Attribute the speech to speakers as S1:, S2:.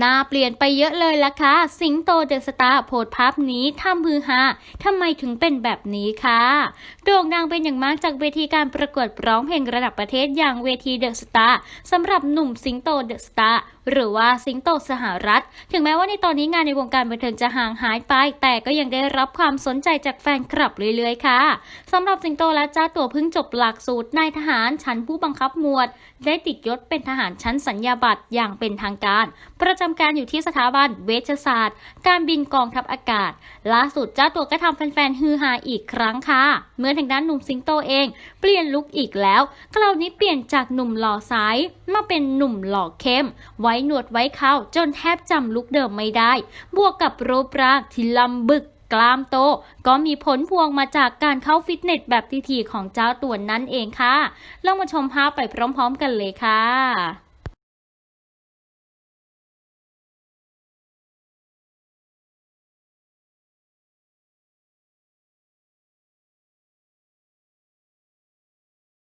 S1: หน้าเปลี่ยนไปเยอะเลยล่ะค่ะสิงโตเดอะสตาร์โพสภาพนี้ทำฮือฮาทำไมถึงเป็นแบบนี้คะโด่งดังเป็นอย่างมากจากเวทีการประกวดร้องเพลงระดับประเทศอย่างเวทีเดอะสตาร์สำหรับหนุ่มสิงโตเดอะสตาร์หรือว่าสิงโตสหรัฐ ถึงแม้ว่าในตอนนี้งานในวงการบันเทิงจะห่างหายไป แต่ก็ยังได้รับความสนใจจากแฟนคลับเรื่อยๆค่ะสำหรับสิงโตและเจ้าตัวเพิ่งจบหลักสูตรนายทหารชั้นผู้บังคับหมวด ได้ติดยศเป็นทหารชั้นสัญญาบัตรอย่างเป็นทางการประจำการอยู่ที่สถาบันเวชศาสตร์ การบินกองทัพอากาศ ล่าสุดเจ้าตัวก็ทำแฟนๆฮือฮาอีกครั้งค่ะ เมื่อทางด้านหนุ่มสิงโตเอง เปลี่ยนลุคอีกแล้ว คราวนี้เปลี่ยนจากหนุ่มหล่อใสมาเป็นหนุ่มหล่อเข้ม ไว้หนวดไว้เขาจนแทบจำลุคเดิมไม่ได้ บวกกับรูปร่างที่ลำบึกกล้ามโตก็มีผลพวงมาจากการเข้าฟิตเนสแบบทีๆของเจ้าตัวนั่นเองค่ะลองมาชมภาพไปพร้อมๆกันเลยค่ะ